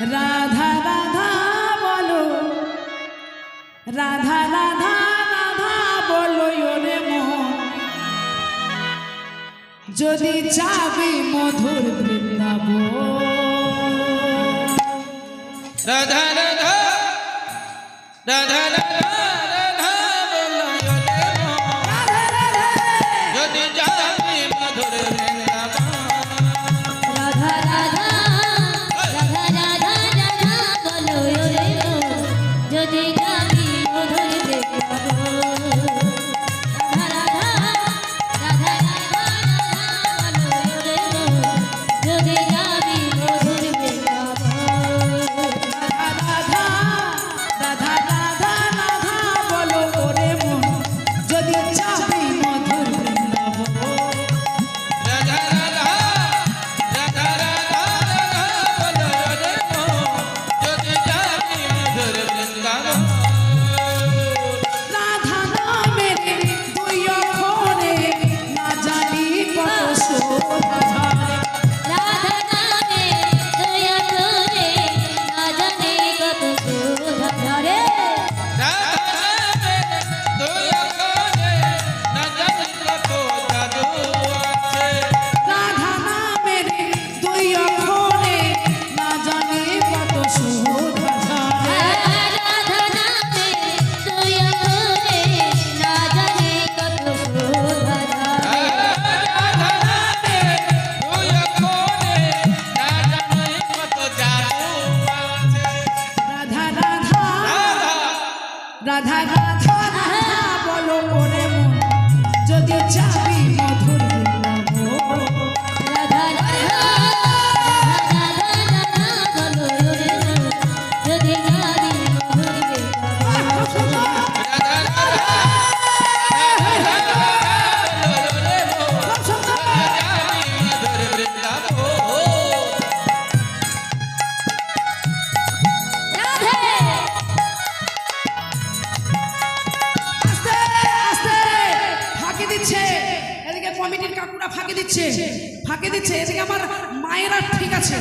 রাধা রাধা বলো। রাধা রাধা রাধা বলো রে মোহন। যদি যাবি মধুর বৃন্দাব রাধা রাধা রাধা রাধা Jai রাধা রাধা বলো কাকুরা ফাঁকে দিচ্ছে। ফাঁকে দিচ্ছে এদিকে আমার মায়েরা ঠিক আছে।